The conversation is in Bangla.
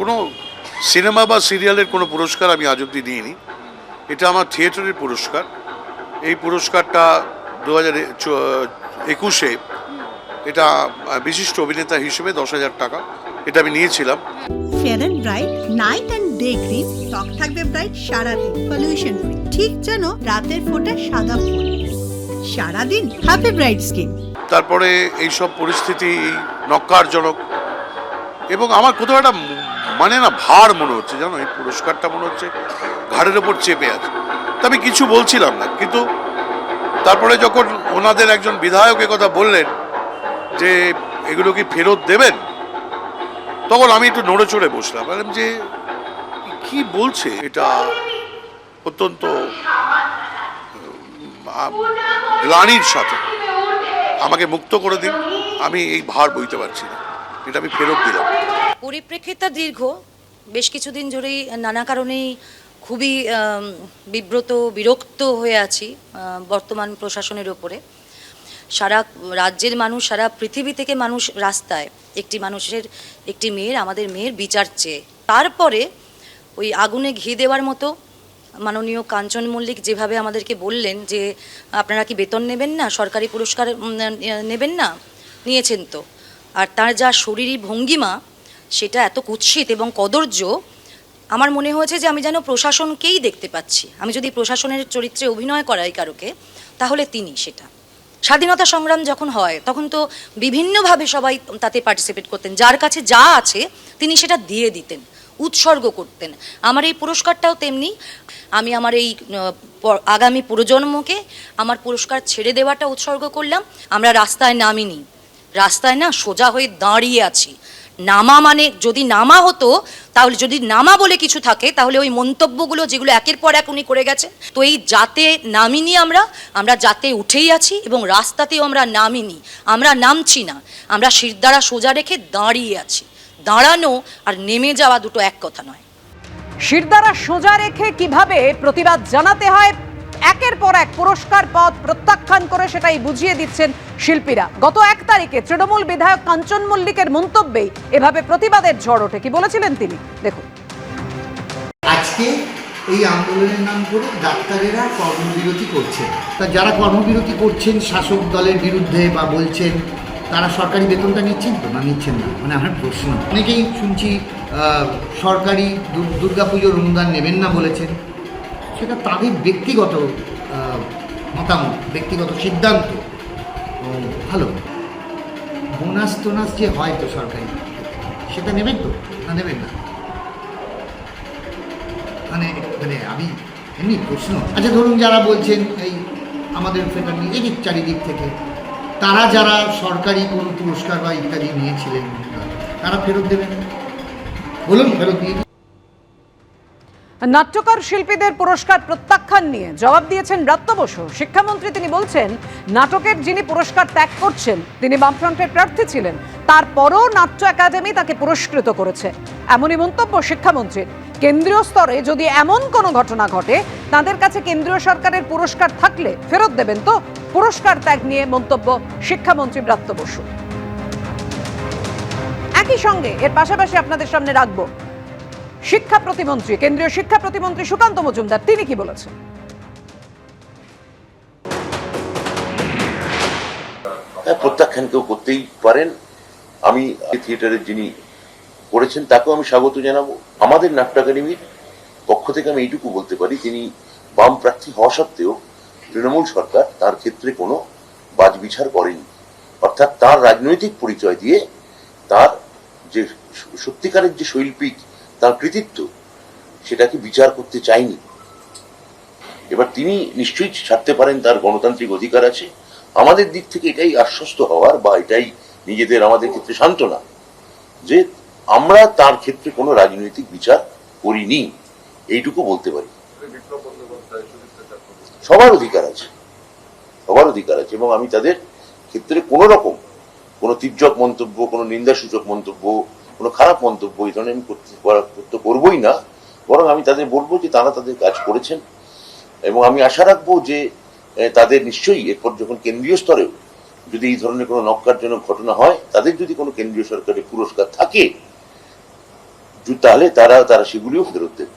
কোনো সিনেমা বা সিরিয়ালের কোনো পুরস্কার আমি আজ অব্দি নিইনি এটা আমার থিয়েটারের পুরস্কার। এই পুরস্কারটা দু হাজার একুশে এটা বিশিষ্ট অভিনেতা হিসেবে দশ হাজার টাকা এটা আমি নিয়েছিলাম। Fair and bright night and day cream ত্বক থাকবে ব্রাইট সারাদিন পলিউশন ফ্রি ঠিক যেন রাতের ফোটা সাদা ফুল। সারাদিন হ্যাপি ব্রাইট স্কিন তারপরে এইসব পরিস্থিতি নক্কারজনক। এবং আমার কোথাও একটা মানে না ভার মনে হচ্ছে, জানো? এই পুরস্কারটা মনে হচ্ছে ঘাড়ের ওপর চেপে আছে। তা আমি কিছু বলছিলাম না, কিন্তু তারপরে যখন ওনাদের একজন বিধায়ক কথা বললেন যে, এগুলো কি ফেরত দেবেন? তখন আমি একটু নড়ে চড়ে বসলাম। বললাম যে, কি বলছে এটা? অত্যন্ত গ্লানির সাথে। আমাকে মুক্ত করে দিন। আমি এই ভার বইতে পারছি না। এটা আমি ফেরত দিলাম। পরিপ্রেক্ষিতটা দীর্ঘ। বেশ কিছুদিন ধরেই নানা কারণেই খুবই বিব্রত, বিরক্ত হয়ে আছি বর্তমান প্রশাসনের ওপরে। সারা রাজ্যের মানুষ, সারা পৃথিবী থেকে মানুষ রাস্তায়। একটি মানুষের একটি মেয়ের, আমাদের মেয়ের বিচার চেয়ে। তারপরে ওই আগুনে ঘি দেওয়ার মতো মাননীয় কাঞ্চন মল্লিক যেভাবে আমাদেরকে বললেন যে, আপনারা কি বেতন নেবেন না? সরকারি পুরস্কার নেবেন না? নিয়েছেন তো। আর তার যা শরীরী ভঙ্গিমা, সেটা এত কুৎসিত এবং কদর্য, আমার মনে হয়েছে যে আমি যেন প্রশাসনকেই দেখতে পাচ্ছি। আমি যদি প্রশাসনের চরিত্রে অভিনয় করাই কারোকে, তাহলে তিনি সেটা। স্বাধীনতা সংগ্রাম যখন হয়, তখন তো বিভিন্নভাবে সবাই তাতে পার্টিসিপেট করতেন। যার কাছে যা আছে, তিনি সেটা দিয়ে দিতেন, উৎসর্গ করতেন। আমার এই পুরস্কারটাও তেমনি, আমি আমার এই আগামী প্রজন্মকে আমার পুরস্কার ছেড়ে দেওয়াটা উৎসর্গ করলাম। আমরা রাস্তায় নামিনি। রাস্তায় না সোজা হয়ে দাঁড়িয়ে আছি। নামা মানে যদি নামা হতো, তাহলে যদি নামা বলে কিছু থাকে, তাহলে ওই মন্তব্যগুলো যেগুলো একের পর এক উনি করে গেছে তো এই যাতে নামিনি আমরা আমরা যাতে উঠেই আছি এবং রাস্তাতেও আমরা নামিনি, আমরা নামছি না, আমরা শিরদাঁড়া সোজা রেখে দাঁড়িয়ে আছি। দাঁড়ানো আর নেমে যাওয়া দুটো এক কথা নয়। শিরদাঁড়া সোজা রেখে কীভাবে প্রতিবাদ জানাতে হয় একের পর এক পুরস্কার পদ প্রত্যাখ্যান করে সেটাই বুঝিয়ে দিচ্ছেন শিল্পীরা। গত এক তারিখে তৃণমূল বিধায়ক কাঞ্চন মল্লিকের মন্তব্যেই এভাবে প্রতিবাদের ঝড় ওঠে, কি বলেছিলেন তিনি? দেখুন। আজকে এই আন্দোলনের নাম করে ডাক্তারেরা কর্মবিরতি করছেন। তা যারা কর্মবিরতি করছেন, শাসক দলের বিরুদ্ধে বা বলছেন, তারা সরকারি বেতনটা নিচ্ছেন তো? না, নিচ্ছেন না। মানে আমার প্রশ্ন, অনেকেই শুনছি সরকারি দুর্গাপুজোর অনুদান নেবেন না বলেছেন। সেটা তাদের ব্যক্তিগত মতামত, ব্যক্তিগত সিদ্ধান্ত। ভালো। বোনাস টোনাস যে হয় তো সরকারি, সেটা নেবেন তো? না নেবেন না? মানে মানে আমি এমনি প্রশ্ন। আচ্ছা ধরুন যারা বলছেন এই আমাদের ফেটার এদিক চারিদিক থেকে, তারা যারা সরকারি কোনো পুরস্কার বা ইত্যাদি নিয়েছিলেন, তারা ফেরত দেবেন? বলুন, ফেরত দিয়ে। নাট্যকার শিল্পীদের পুরস্কার প্রত্যাখ্যান নিয়ে জবাব দিয়েছেন ব্রাত্য বসু। শিক্ষামন্ত্রী তিনি বলছেন, নাটকের যিনি পুরস্কার ত্যাগ করছেন, তিনি বামফ্রন্টের প্রার্থী ছিলেন। তারপরও নাট্য একাডেমি তাকে পুরস্কৃত করেছে। এমনই মন্তব্য শিক্ষামন্ত্রীর। কেন্দ্রীয় স্তরে যদি এমন কোনো ঘটনা ঘটে, তাদের কাছে কেন্দ্রীয় সরকারের পুরস্কার থাকলে ফেরত দেবেন তো? পুরস্কার ত্যাগ নিয়ে মন্তব্য শিক্ষামন্ত্রী ব্রাত্য বসু। একই সঙ্গে এর পাশাপাশি আপনাদের সামনে রাখব শিক্ষা প্রতিমন্ত্রী, কেন্দ্রীয় শিক্ষা প্রতিমন্ত্রী সুকান্ত মজুমদার, তিনি কি বলেছেন? হ্যাঁ প্রত্যাখ্যান কেউ করতেই পারেন। আমি থিয়েটারের যিনি করেছেন, তাকেও আমি স্বাগত জানাব। আমাদের নাট্য একাডেমির পক্ষ থেকে আমি এইটুকু বলতে পারি তিনি বাম প্রার্থী হওয়া সত্ত্বেও তৃণমূল সরকার তার ক্ষেত্রে কোনো বাজবিচার করেনি। অর্থাৎ তার রাজনৈতিক পরিচয় দিয়ে তার যে সত্যিকারের যে শৈল্পিক তার কৃতিত্ব, সেটাকে বিচার করতে চায়নি। এবার তিনি নিশ্চয়ই ছাড়তে পারেন, তার গণতান্ত্রিক অধিকার আছে। আমাদের দিক থেকে এটাই আশ্বস্ত হওয়ার বা এটাই নিজেদের, আমাদের ক্ষেত্রে সান্ত্বনা যে আমরা তার ক্ষেত্রে কোনো রাজনৈতিক বিচার করিনি। এইটুকু বলতে পারি। সবার অধিকার আছে। সবার অধিকার আছে এবং আমি তাদের ক্ষেত্রে কোনো রকম কোনো তির্যক মন্তব্য, কোনো নিন্দাসূচক মন্তব্য কোনো খারাপ মন্তব্য, এই ধরনের আমি করতে করতে করবোই না। বরং আমি তাদের বলব যে তারা তাদের কাজ করেছেন। এবং আমি আশা রাখব যে তাদের নিশ্চয়ই এরপর যখন কেন্দ্রীয় স্তরেও যদি এই ধরনের কোনো নক্কারজনক ঘটনা হয়, তাদের যদি কোনো কেন্দ্রীয় সরকারের পুরস্কার থাকে, তাহলে তারা তারা সেগুলিও ফেরত দেবে।